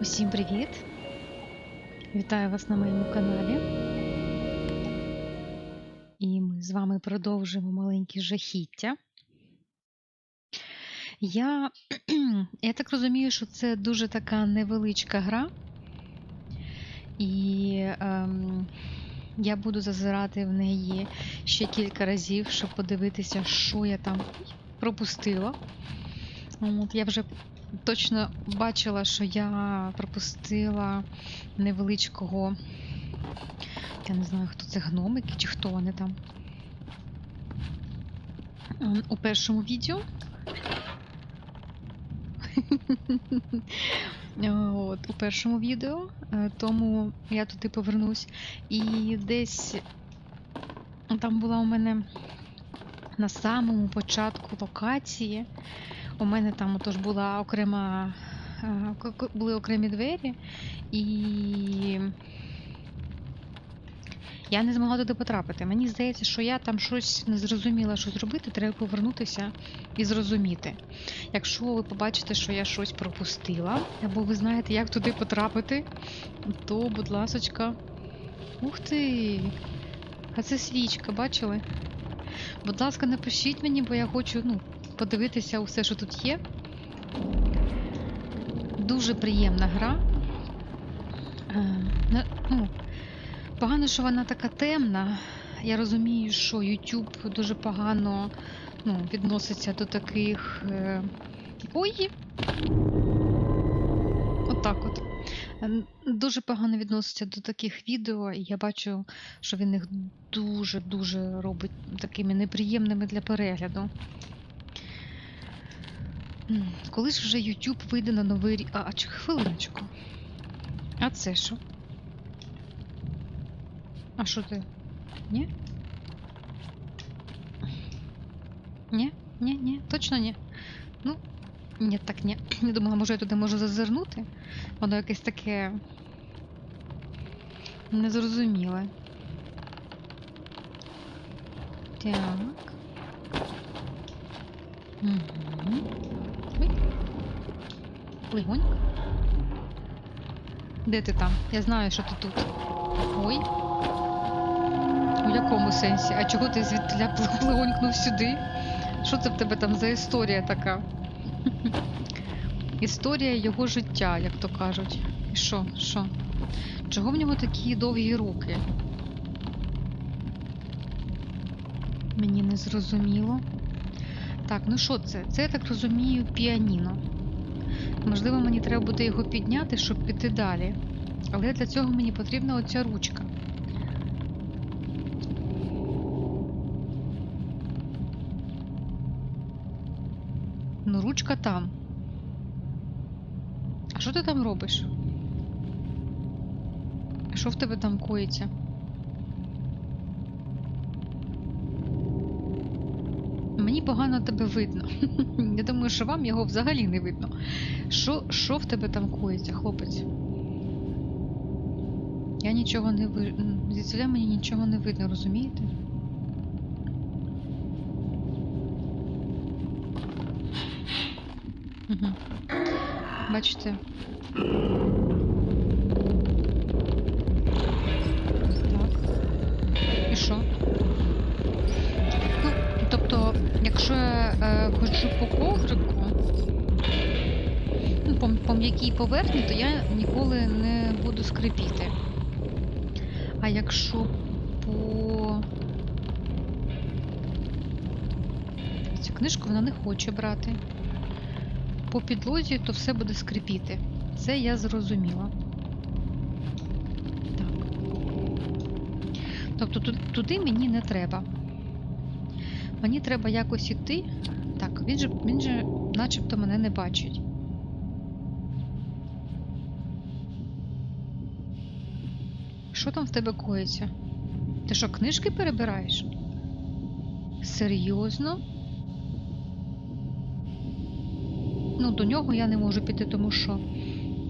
Усім привіт! Вітаю вас на моєму каналі. І ми з вами продовжуємо маленькі жахіття. Я, я так розумію, що це дуже така невеличка гра. І ем, я буду зазирати в неї ще кілька разів, щоб подивитися, що я там пропустила. От, я вже точно бачила, що я пропустила невеличкого. Я не знаю, хто це гномики чи хто вони там. Ем, У першому відео. От, у першому відео, е, тому я туди повернусь. І десь там була у мене на самому початку локації. У мене там отож була окрема, е, були окремі двері, і я не змогла туди потрапити. Мені здається, що я там щось не зрозуміла, що зробити, треба повернутися і зрозуміти. Якщо ви побачите, що я щось пропустила, або ви знаєте, як туди потрапити, то, будь ласочка. Ух ти! А це свічка, бачили? Будь ласка, напишіть мені, бо я хочу ну, подивитися усе, що тут є. Дуже приємна гра. Е, ну, погано, що вона така темна. Я розумію, що YouTube дуже погано ну, відноситься до таких. Е... Ой! Отак от. Дуже погано відноситься до таких відео, і я бачу, що він їх дуже-дуже робить такими неприємними для перегляду. Коли ж вже YouTube вийде на новий рік. А, чи хвилиночку. А це що? А що ти? Ні? Ні? Ні, ні, точно ні. Ну, ні, так ні. Я думала, може я туди можу зазирнути. Воно якесь таке. Незрозуміле. Так. Угу. Ой. Лигоньк. Де ти там? Я знаю, що ти тут. Ой. У якому сенсі? А чого ти звідтиля пл- плигонькнув сюди? Що це в тебе там за історія така? Історія його життя, як то кажуть. І що? Що? Чого в нього такі довгі руки? Мені не зрозуміло. Так, ну що це? Це, я так розумію, піаніно. Можливо, мені треба буде його підняти, щоб піти далі. Але для цього мені потрібна оця ручка. Ну, ручка там. А що ти там робиш? Що в тебе там коїться? Мені погано тебе видно. Я думаю, що вам його взагалі не видно. Що, що в тебе там коїться, хлопець? Я нічого не ви... м, мені нічого не видно, розумієте? Угу. Бачите? Якщо е, ходжу по коврику, ну, по, по м'якій поверхні, то я ніколи не буду скрипіти. А якщо по. Цю книжку вона не хоче брати. По підлозі, то все буде скрипіти. Це я зрозуміла. Так. Тобто туди мені не треба. Мені треба якось іти. Так, він же, він же начебто мене не бачить. Що там в тебе коїться? Ти що, книжки перебираєш? Серйозно? Ну, до нього я не можу піти, тому що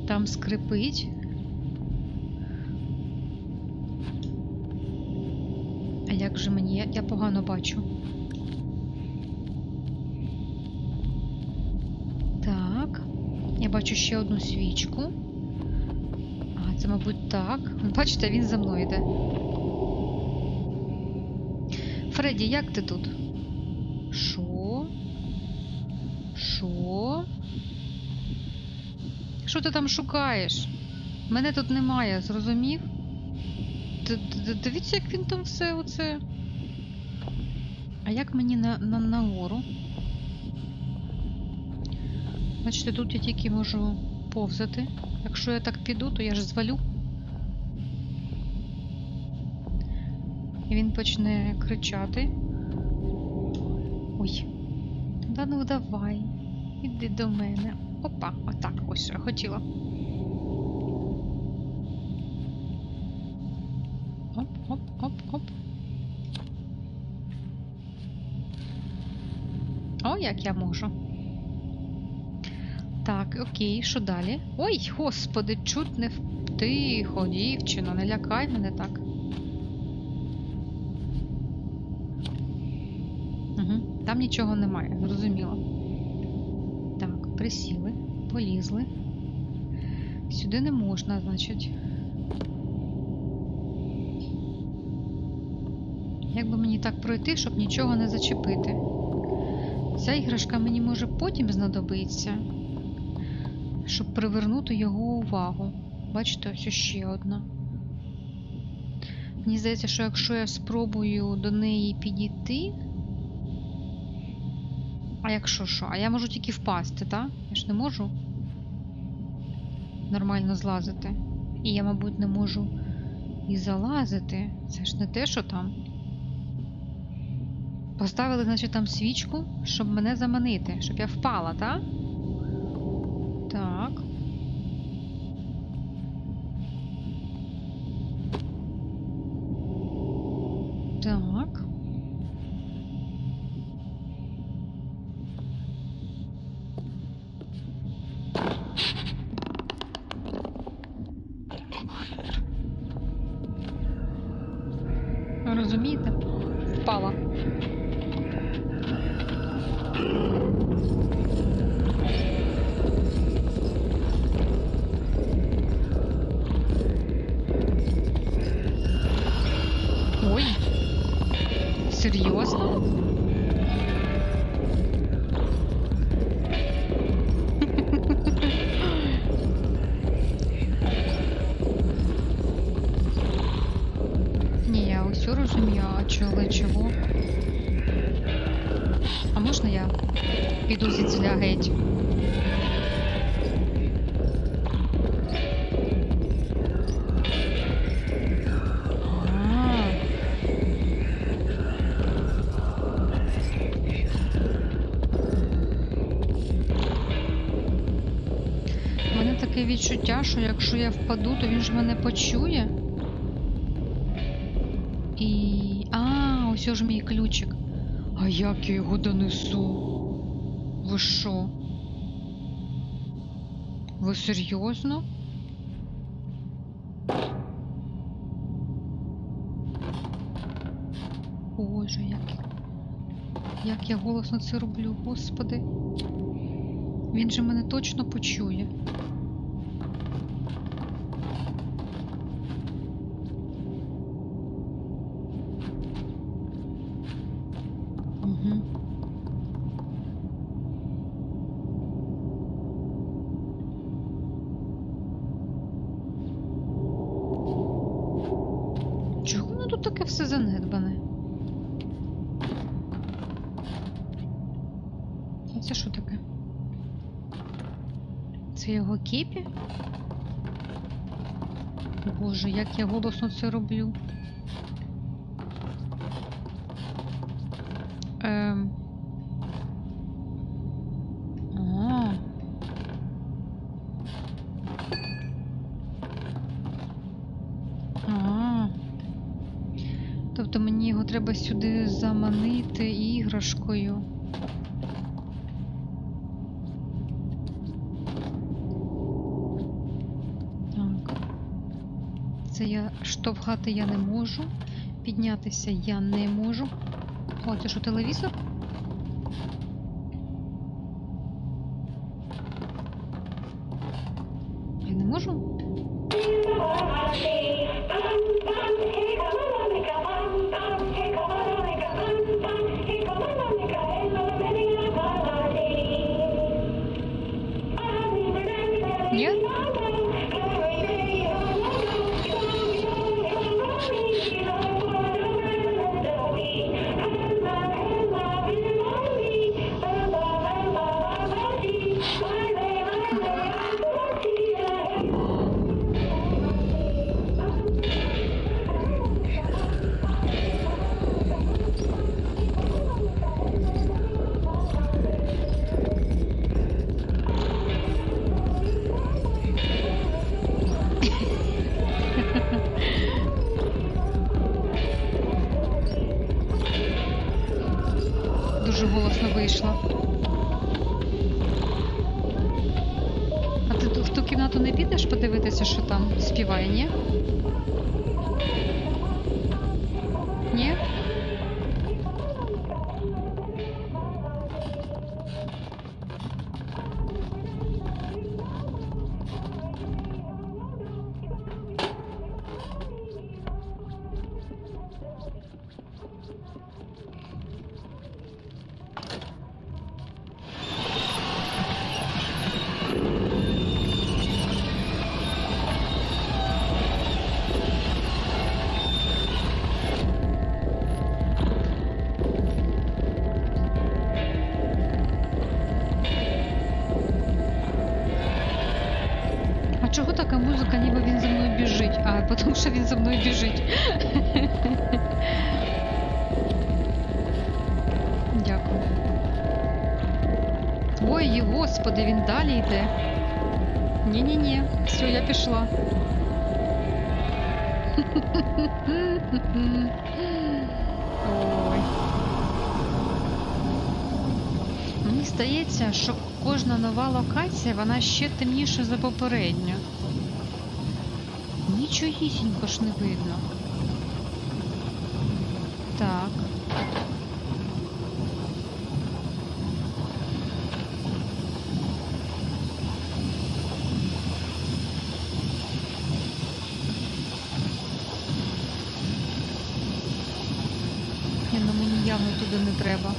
там скрипить. А як же мені? Я, погано бачу. Бачу ще одну свічку. А, Це, мабуть, так. Бачите, він за мною йде. Фредді, як ти тут? Що? Що? Що ти там шукаєш? Мене тут немає, зрозумів? Д- д- Дивіться, як він там все оце. А як мені на, на, нагору? Бачите, тут я тільки можу повзати. Якщо я так піду, то я ж звалю. І він почне кричати. Ой. Да ну давай. Іди до мене. Опа, отак, ось я хотіла. Оп, оп, оп, оп. О, як я можу. Так, окей, що далі? Ой, господи, чуть не в... Тихо, дівчино, не лякай мене так. Угу, там нічого немає, зрозуміло. Так, присіли, полізли. Сюди не можна, значить. Як би мені так пройти, щоб нічого не зачепити? Ця іграшка мені може потім знадобиться, щоб привернути його увагу. Бачите, ось ще одна. Мені здається, що якщо я спробую до неї підійти. А якщо що? А я можу тільки впасти, так? Я ж не можу нормально злазити. І я, мабуть, не можу і залазити. Це ж не те, що там. Поставили, значить, там свічку, щоб мене заманити, щоб я впала, так? Так. Я піду звідсіля геть? У мене таке відчуття, що якщо я впаду, то він ж мене почує. Як я його донесу? Ви що? Ви серйозно? Боже, як, як я голосно це роблю, господи. Він же мене точно почує. Угу. Чого воно тут таке все занедбане? А це що таке? Це його кепі? Боже, як я голосно це роблю. Ем. А. А. Тобто мені його треба сюди заманити іграшкою. Так. Це я штовхати я не можу. Піднятися я не можу. О, це що телевізор? Далі йде. Ні-ні-ні, все, я пішла. Ой. Мені здається, що кожна нова локація, вона ще темніша за попередню. Нічогісінько ж не видно. Так. Ні, ну мені явно туди не треба.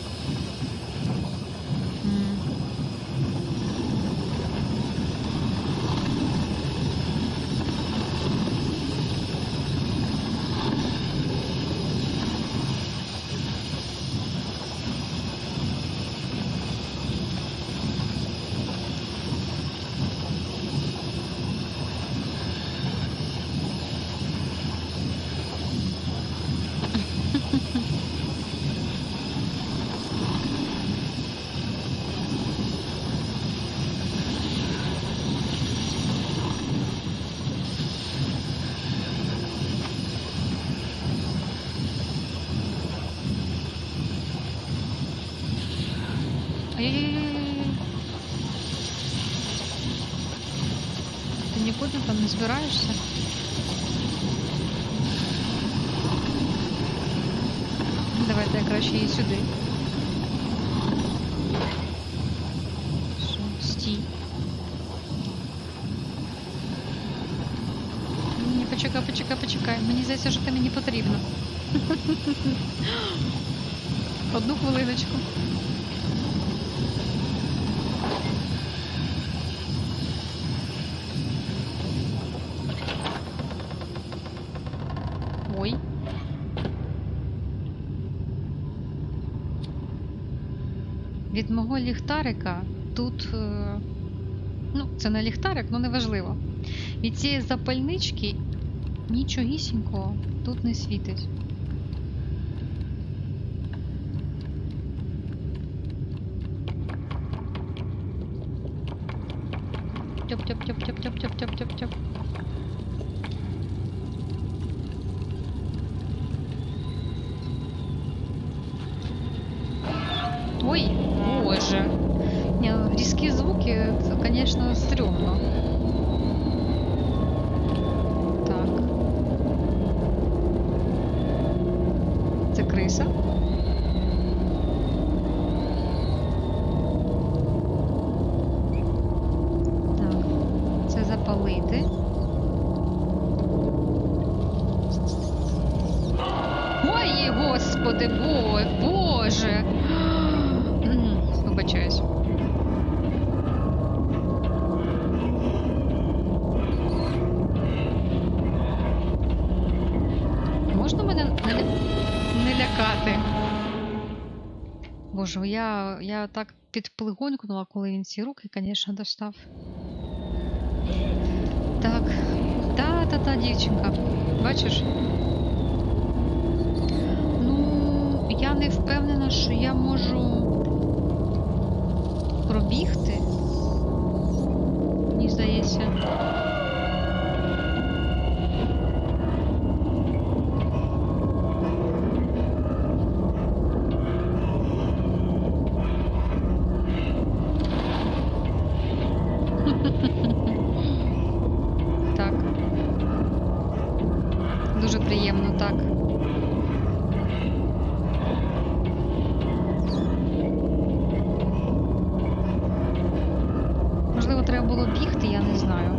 М. Ай-яй-яй-яй-яй. Ти нікуди там не збираєшся? Давайте я краще її сюди. Все, стій. Ні, почекай, почекай, почекай. Мені здається, що ти мені потрібно. Одну хвилиночку. Ой. Від мого ліхтарика тут. е, Ну, це не ліхтарик, ну неважливо. Від цієї запальнички нічогісінького тут не світить. Тьоп-тьоп-тьоп-тьоп-тьоп-тьоп-тьоп-тьоп. Ой, боже. Не, ну, різкі звуки, це, звісно, стрьомно. пройти. Ой, господи, бой, боже. Вибачаюсь. Можна мене не, не лякати? Боже, я я так підплигонькнула, коли він ці руки, звісно, достав. Так, та-та-та, дівчинка. Бачиш? Ну, я не впевнена, що я можу пробігти. Мені здається. Так. Дуже приємно, так. Можливо, треба було бігти, я не знаю.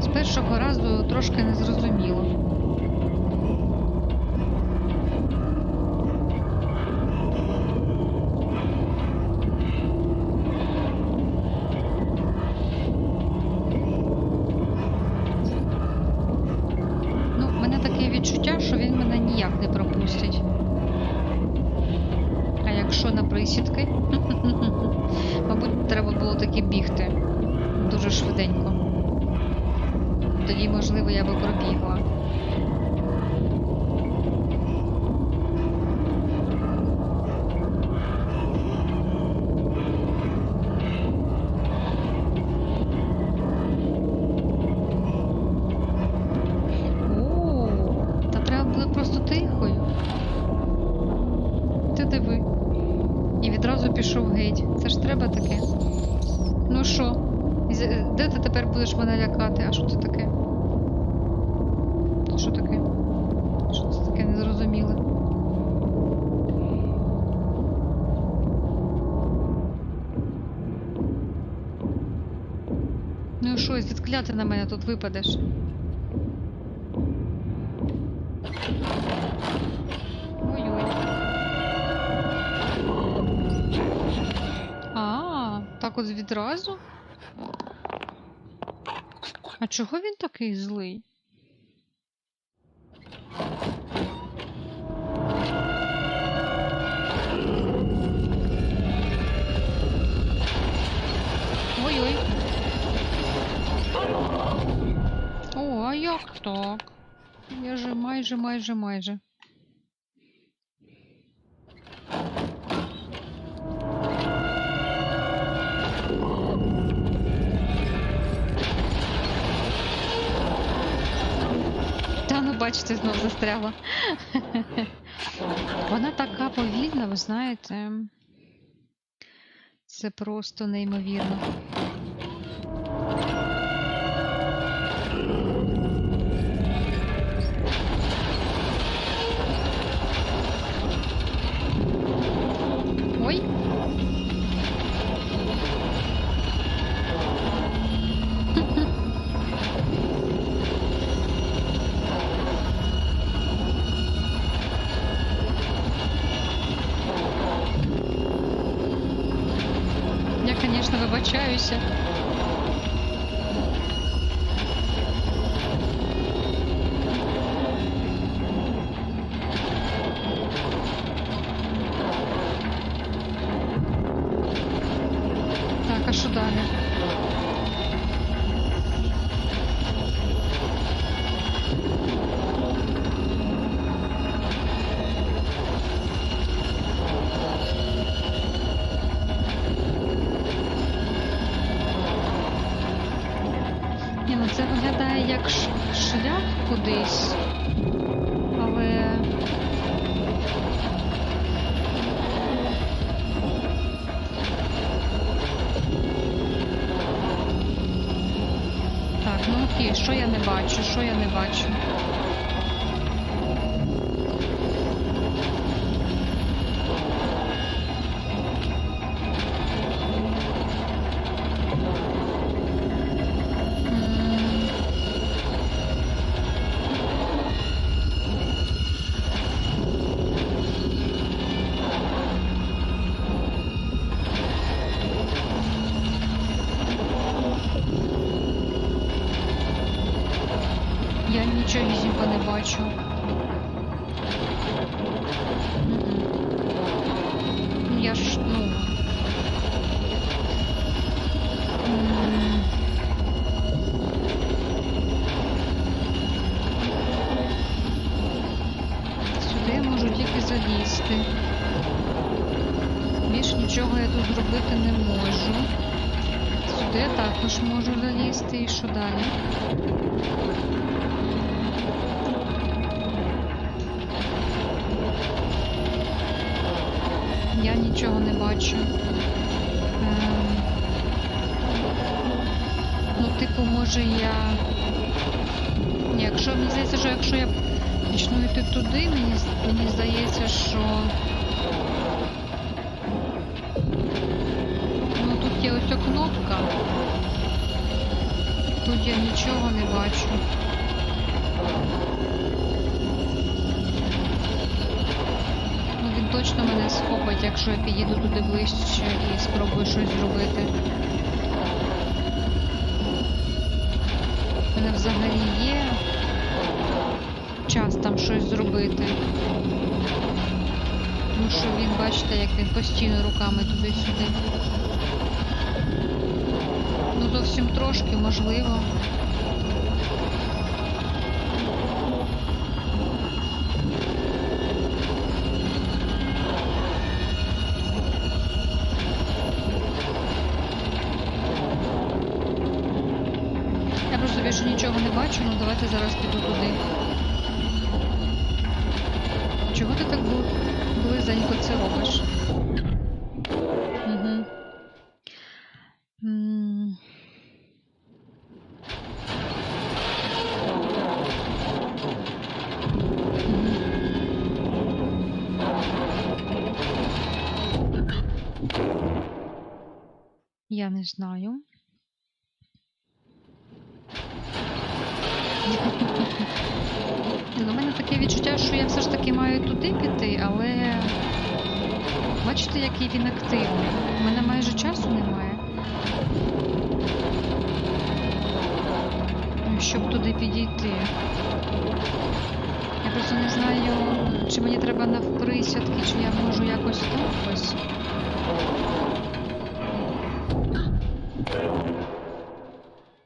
З першого разу трошки не зрозуміло. Ну, в мене таке відчуття, що він мене ніяк не пропустить. А якщо на присідки? Мабуть, треба було таки бігти дуже швиденько. Тоді, можливо, я би пробігла. О, та треба було просто тихою. Ти диви. І відразу пішов геть. Це ж треба таке. Ну що? З- Де ти тепер будеш мене лякати? А що це таке? Що таке? Що це таке незрозуміле? Ну і що, зіткляти на мене тут випадеш? Ой-ой. А, так от відразу? А чого він такий злий? Як так? Я же майже, майже, майже. Та ну бачите, знов застряла. Вона така повільна, ви знаєте. Це просто неймовірно. Нічогісінько не бачу. Я ж, ну. Сюди я можу тільки залізти. Більш нічого я тут зробити не можу. Сюди я також можу залізти і що далі? Нічого не бачу. Ем, Ну, типу, може я. Якщо мені здається, що якщо я почну йти туди, мені, мені здається, що. Ну тут є ось кнопка. Тут я нічого не бачу. Ну він точно мене схопить, якщо я підійду туди ближче і спробую щось зробити. У мене взагалі є час там щось зробити. Тому що він, бачите, як він постійно руками туди-сюди. Ну зовсім трошки, можливо. Просто більше нічого не бачу, ну давайте зараз піду туди. Чого ти так близенько це робиш? Угу. Я не знаю. Ну, У мене таке відчуття, що я все ж таки маю туди піти, але бачите, який він активний. У мене майже часу немає. Щоб туди підійти. Я просто не знаю, чи мені треба навприсядки, чи я можу якось ось.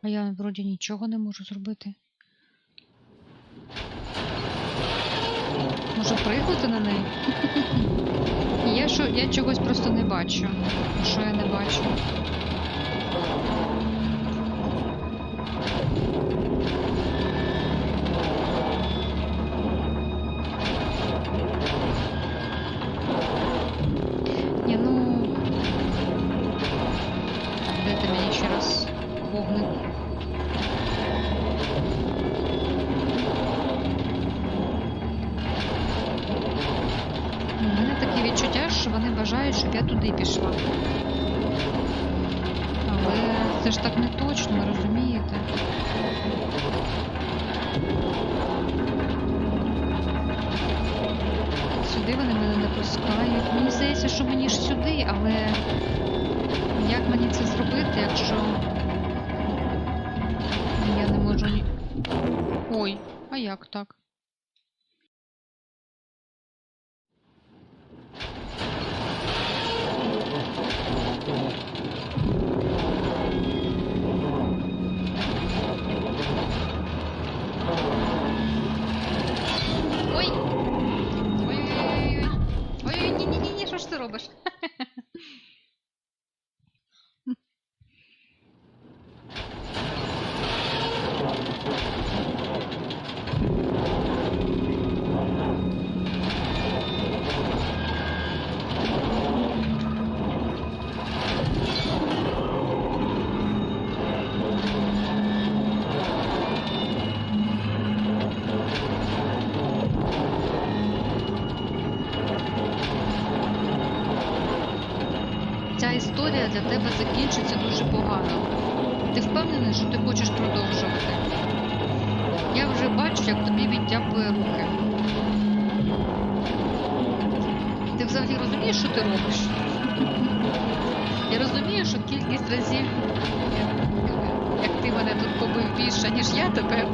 А я вроді нічого не можу зробити. Може пригнути на неї? Я, що, я чогось просто не бачу. Що я не бачу? Розумієте? Сюди вони мене не пускають. Мені здається, що мені ж сюди, але як мені це зробити, якщо я не можу ні. Ой, а як так? Тебе закінчиться дуже погано. Ти впевнений, що ти хочеш продовжувати? Я вже бачу, як тобі відтяпує руки. Ти взагалі розумієш, що ти робиш? Я розумію, що кількість разів, як ти мене тут побив більше, ніж я тебе.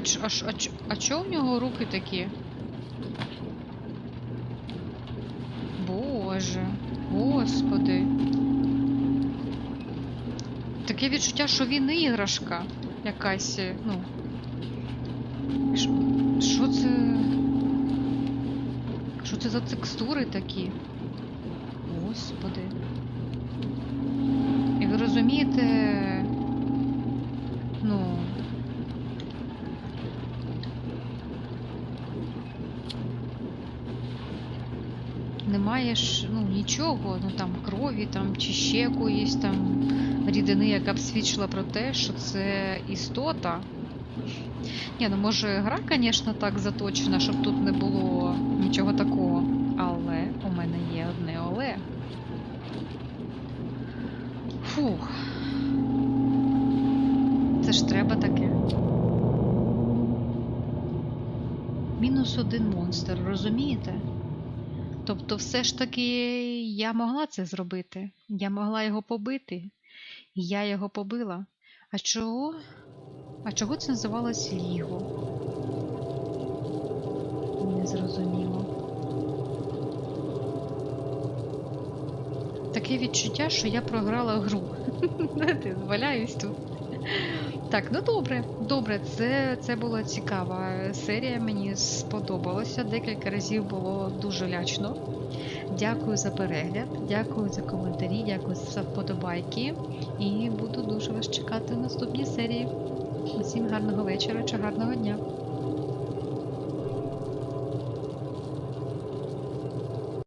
А ч, а, ч, а, ч, а чо в нього руки такі? Боже, господи. Таке відчуття, що він іграшка якась, е, ну. Що це? Що це за текстури такі? Господи. І ви розумієте, ну. Немає ж ну, нічого, ну там крові там, чи ще якоїсь там рідини, яка б свідчила про те, що це істота. Ні, ну може гра, звісно, так заточена, щоб тут не було нічого такого. Але у мене є одне але. Фух. Це ж треба таке. Мінус один монстр, розумієте? Тобто, все ж таки я могла це зробити. Я могла його побити. І я його побила. А чого? А чого це називалось Ліго? Не зрозуміло. Таке відчуття, що я програла гру. Знаєте, зваляюсь тут. Так, ну добре, добре, це, це була цікава серія, мені сподобалося. Декілька разів було дуже лячно. Дякую за перегляд, дякую за коментарі, дякую за вподобайки. І буду дуже вас чекати в наступній серії. Усім гарного вечора чи гарного дня.